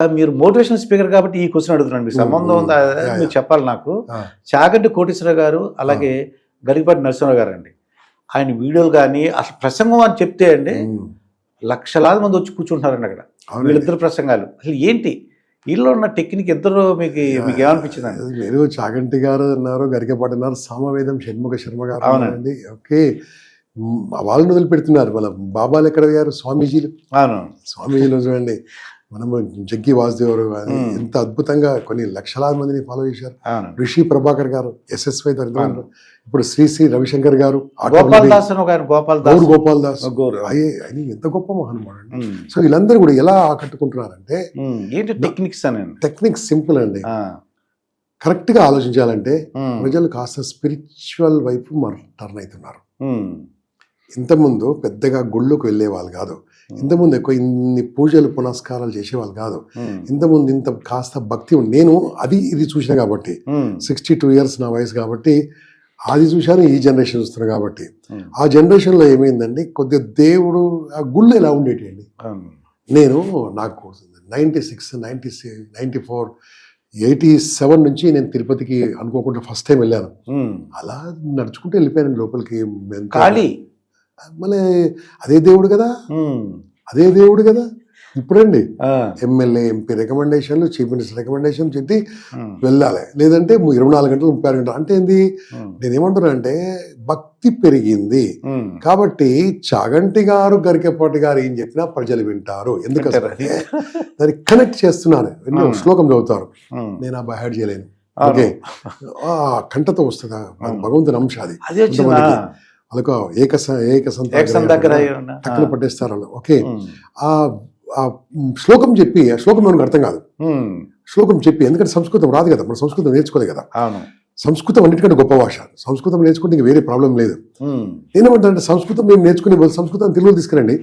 మీరు motivational speaker కాబట్టి ఈ క్వశ్చన్ అడుగుతున్నాను. మీకు సంబంధం ఉందా? మీరు. చెప్పాలి నాకు. చాగంటి కోటేశ్వరరావు గారు అలాగే గరికపాటి నరసింహరావు గారు అండి ఆయన వీడియోలు కానీ అసలు ప్రసంగం అని చెప్తే అండి. లక్షలాది మంది వచ్చి కూర్చుంటారండి అక్కడ. వీళ్ళిద్దరు ప్రసంగాలు. అసలు ఏంటి? వీళ్ళు ఉన్న టెక్నిక్ ఇద్దరు మీకు మీకు ఏమనిపించిందండి? మీరు చాగంటి గారు అన్నారు గరికపాటి అన్నారు సామవేదం షణ్ముఖ శర్మ గారు అవునండి. ఓకే. వాళ్ళని వదిలిపెడుతున్నారు. వాళ్ళ బాబాలు ఎక్కడ గారు స్వామీజీలు. అవును. స్వామీజీలు చూడండి మనము జగ్గి వాసుదేవరు గారు. ఎంత అద్భుతంగా కొన్ని లక్షలాది మందిని ఫాలో చేశారు ఋషి ప్రభాకర్ గారు ఎస్ఎస్వై దరిద్రం ఇప్పుడు శ్రీ శ్రీ రవిశంకర్ గారు గోపాల్ గోపాల్ దాస్ ఆయన ఎంత గొప్ప మహానుభావుడు. సో వీళ్ళందరూ కూడా ఎలా ఆకట్టుకుంటున్నారంటే. ఏంటి టెక్నిక్స్ అని టెక్నిక్ సింపుల్ అండి. కరెక్ట్గా ఆలోచించాలంటే. ప్రజలు కాస్త స్పిరిచువల్ వైపు మరి టర్న్ అవుతున్నారు. ఇంతకుముందు పెద్దగా గుళ్ళకు వెళ్ళేవాళ్ళు కాదు ఇంతకుముందు ఎక్కువ ఇన్ని పూజలు పునస్కారాలు చేసేవాళ్ళు కాదు. ఇంతకుముందు ఇంత కాస్త భక్తి నేను అది ఇది చూసిన కాబట్టి. సిక్స్టీ టూ ఇయర్స్ నా వయసు కాబట్టి అది చూశాను ఈ జనరేషన్ చూస్తున్నాను కాబట్టి. ఆ జనరేషన్లో ఏమైందండి కొద్దిగా దేవుడు ఆ గుళ్ళు ఎలా ఉండేటివండి అవును. నేను నాకు ninety six ninety ninety four eighty seven నుంచి నేను తిరుపతికి అనుకోకుండా ఫస్ట్ టైం వెళ్ళాను. అలా నడుచుకుంటూ వెళ్ళిపోయాను లోపలికి ఖాళీ మళ్ళీ అదే దేవుడు కదా. అదే దేవుడు కదా ఇప్పుడండి. ఎమ్మెల్యే ఎంపీ రికమెండేషన్లు చీఫ్ మినిస్టర్ రికమెండేషన్ చెప్పి. వెళ్ళాలి లేదంటే ఇరవై నాలుగు గంటలు ముప్పై ఆరు గంటలు అంటే ఏంది ఉమ్. నేనేమంటున్నానంటే భక్తి పెరిగింది. కాబట్టి చాగంటి గారు గరికెపాటి గారు ఏం చెప్పినా ప్రజలు వింటారు ఎందుకంటే దాన్ని కనెక్ట్ చేస్తున్నారు. శ్లోకం చదువుతారు. నేను ఆ బై హార్ట్ చేయలేను. ఓకే ఆ కంఠతో వస్తుందా. భగవంతుని అంశ అది వాళ్ళకు ఏక ఏక టక్కున పట్టేస్తారు వాళ్ళు ఓకే. ఆ ఆ శ్లోకం చెప్పి ఆ శ్లోకం మనకు అర్థం కాదు. శ్లోకం చెప్పి ఎందుకంటే సంస్కృతం రాదు కదా మన సంస్కృతం నేర్చుకోలేదు కదా. సంస్కృతం అన్నిటికంటే గొప్ప భాష. సంస్కృతం నేర్చుకుంటే ఇంక వేరే ప్రాబ్లం లేదు. నేనేమంటానంటే సంస్కృతం మేము నేర్చుకునే బదులు సంస్కృతం తెలుగు తీసుకురండి.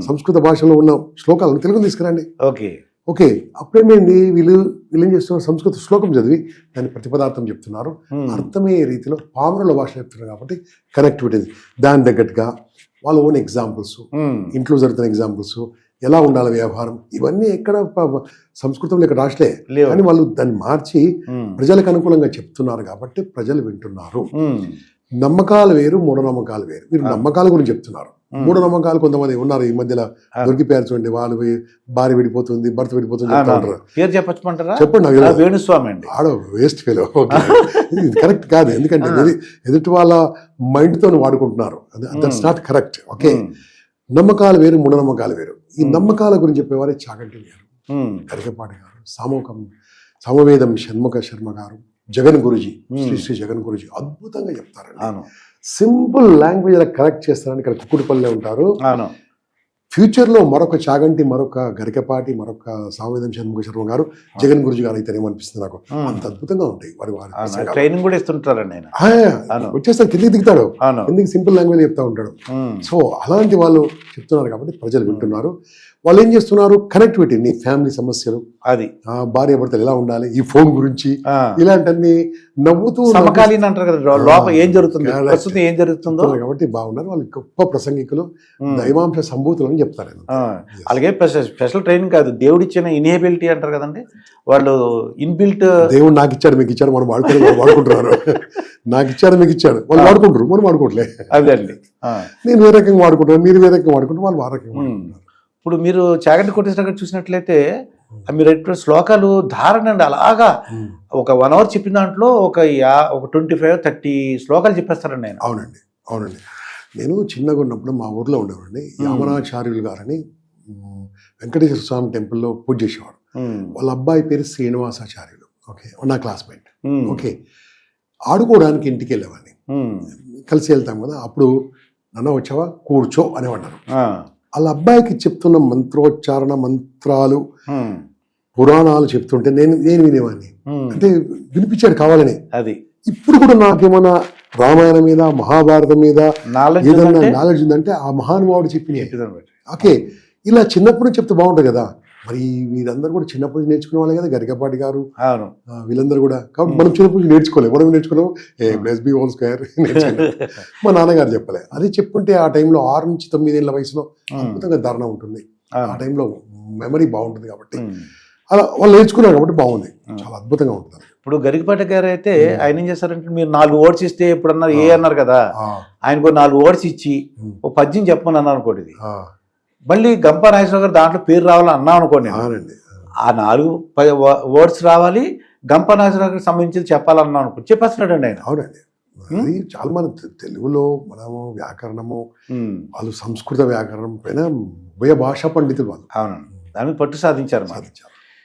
సంస్కృత భాషలో ఉన్న శ్లోకాలను తెలుగు తీసుకురండి. ఓకే. ఓకే అప్పుడేమైంది వీళ్ళు వీళ్ళు ఏం చేస్తున్నారు సంస్కృత శ్లోకం చదివి దాని ప్రతిపదార్థం చెప్తున్నారు. అర్థమయ్యే రీతిలో పామరుల భాష చెప్తున్నారు కాబట్టి కనెక్టివిటీ దాని తగ్గట్టుగా వాళ్ళ ఓన్ ఎగ్జాంపుల్స్. ఇంట్లో జరుగుతున్న ఎగ్జాంపుల్స్ ఎలా ఉండాలి వ్యవహారం ఇవన్నీ ఎక్కడ సంస్కృతంలో ఇక్కడ లేవు కానీ వాళ్ళు దాన్ని మార్చి. ప్రజలకు అనుకూలంగా చెప్తున్నారు కాబట్టి ప్రజలు వింటున్నారు. నమ్మకాలు వేరు మూఢనమ్మకాలు వేరు మీరు. నమ్మకాల గురించి చెప్తున్నారు. మూఢనమ్మకాలు కొంతమంది ఉన్నారు ఈ మధ్యలో. దొరికిపోయారు చూడండి వాళ్ళు భార్య విడిపోతుంది భర్త విడిపోతుంది పేరు చెప్పమంటారా చెప్పండి. వేణుస్వామి అండి. ఆడ వేస్ట్ ఫెలో ఇది కరెక్ట్ కాదు. ఎందుకంటే ఎదుటి వాళ్ళ మైండ్తో వాడుకుంటున్నారు. దట్స్. Not correct okay. నమ్మకాలు వేరు మూఢనమ్మకాలు వేరు. ఈ. నమ్మకాల గురించి చెప్పేవారే చాగంటి గారు. ఉమ్. కరికపాటి గారు సామూకం సమవేదం షణ్ముఖ శర్మ గారు. జగన్ గురుజీ. శ్రీ శ్రీ జగన్ గురుజీ అద్భుతంగా చెప్తారండి. సింపుల్ లాంగ్వేజ్ అలా కరెక్ట్ చేస్తారని ఇక్కడ కుక్కుడుపల్లె ఉంటారు. అవును ఫ్యూచర్లో మరొక చాగంటి మరొక గరికపాటి మరొక సామవేదం షణ్ముఖ శర్మ గారు జగన్ గురుజీ గారు అయితేనేమో అనిపిస్తుంది నాకు. అంత అద్భుతంగా ఉంటాయి వారి వారి. ట్రైనింగ్ కూడా ఇస్తుంటారండి. వచ్చేస్తారు కిందికి దిగుతాడు కిందికి సింపుల్ లాంగ్వేజ్ చెప్తా ఉంటాడు. సో అలాంటి వాళ్ళు చెప్తున్నారు కాబట్టి ప్రజలు వింటున్నారు వాళ్ళు ఏం చేస్తున్నారు కనెక్టివిటీ నీ ఫ్యామిలీ సమస్యలు అది భార్య భర్తలు ఎలా ఉండాలి ఈ ఫోన్ గురించి. ఇలాంటివన్నీ నవ్వుతూ సమకాలీన అంటారు కదా లోపల ఏం జరుగుతుంది. ప్రస్తుతం ఏం జరుగుతుందో కాబట్టి బాగున్నారు వాళ్ళు గొప్ప ప్రసంగికులు. దైవాంశ సంభూతులు అని చెప్తారు. అలాగే స్పెషల్ ట్రైనింగ్ కాదు దేవుడిచ్చిన ఇనేబిలిటీ అంటారు కదండి వాళ్ళు ఇన్బిల్ట్ దేవుడు నాకు ఇచ్చాడు మీకు ఇచ్చాడు మనం వాళ్ళు వాడుకుంటున్నారు నాకు ఇచ్చాడు మీకు ఇచ్చాడు వాళ్ళు వాడుకుంటారు మనం వాడుకోవట్లే అదే అండి. నేను వేరే రకంగా వాడుకుంటాను మీరు వేరే రకంగా వాడుకుంటారు వాళ్ళు ఆ రకంగా ఉమ్. వాడుకుంటారు ఇప్పుడు మీరు చాగంటి కొట్టేసిన దగ్గర చూసినట్లయితే మీరు ఎటువంటి శ్లోకాలు ధారణ అండి అలాగా. ఒక వన్ అవర్ చెప్పిన దాంట్లో ఒక యా ఒక ట్వంటీ ఫైవ్ థర్టీ శ్లోకాలు చెప్పేస్తారండి నేను అవునండి అవునండి. నేను చిన్నగా ఉన్నప్పుడు మా ఊర్లో ఉండేవాడిని. యామనాచార్యులు గారని వెంకటేశ్వర స్వామి టెంపుల్లో పూజ చేసేవాడు. వాళ్ళ అబ్బాయి పేరు శ్రీనివాసాచార్యులు. ఓకే నా క్లాస్మేట్. ఓకే ఆడుకోవడానికి ఇంటికి వెళ్ళేవాడిని. కలిసి వెళ్తాం కదా అప్పుడు నాన్న వచ్చావా? కూర్చో అనేవాడు వాళ్ళ అబ్బాయికి చెప్తున్న మంత్రోచ్చారణ మంత్రాలు పురాణాలు చెప్తుంటే నేను నేను వినేవాడిని. అంటే వినిపించాడు కావాలని. అది. ఇప్పుడు కూడా నాకేమైనా రామాయణం మీద మహాభారతం మీద నాలెడ్జ్ ఏదన్నా నాలెడ్జ్ ఉందంటే ఆ మహానుభావుడు చెప్పిన ఓకే. ఇలా చిన్నప్పుడు చెప్తే బాగుంటుంది కదా. మరి వీరందరూ కూడా చిన్నప్పటి నుంచి నేర్చుకునే వాళ్ళే కదా గరికపాటి గారు అవును. వీళ్ళందరూ కూడా. కాబట్టి మనం చిన్నప్పటి నుంచి నేర్చుకోలేము మనం నేర్చుకున్నాం? A plus B whole square మా నాన్నగారు చెప్పలే. అది చెప్పుంటే ఆ టైంలో ఆరు నుంచి తొమ్మిది ఏళ్ళ వయసులో అద్భుతంగా ధారణ ఉంటుంది. ఆ. టైంలో మెమరీ బాగుంటుంది కాబట్టి. అలా వాళ్ళు నేర్చుకున్నారు కాబట్టి బాగుంది. చాలా అద్భుతంగా ఉంటుంది ఇప్పుడు గరికపాటి గారు అయితే ఆయన ఏం చేస్తారంటే మీరు నాలుగు ఓట్స్ ఇస్తే ఇప్పుడు అన్నారు ఏ అన్నారు కదా? ఆయనకు నాలుగు ఓట్స్ ఇచ్చి ఓ పద్యం చెప్పమని అన్నారు అనుకోండి మళ్ళీ గంపా నాగేశ్వర గారు దాంట్లో పేరు రావాలని అన్నాం అనుకోండి. అవునండి. ఆ నాలుగు వర్డ్స్ రావాలి గంపా నాగేశ్వర గారికి సంబంధించి చెప్పాలన్నాం అనుకో చెప్పేస్తున్నాడండి ఆయన. అవునండి. అది చాలా మన తెలుగులో మనము వ్యాకరణము వాళ్ళు సంస్కృత వ్యాకరణం పైన ఉభయ భాషా పండితులు వాళ్ళు. అవునండి. దాని పట్టు సాధించారు సాధించారు.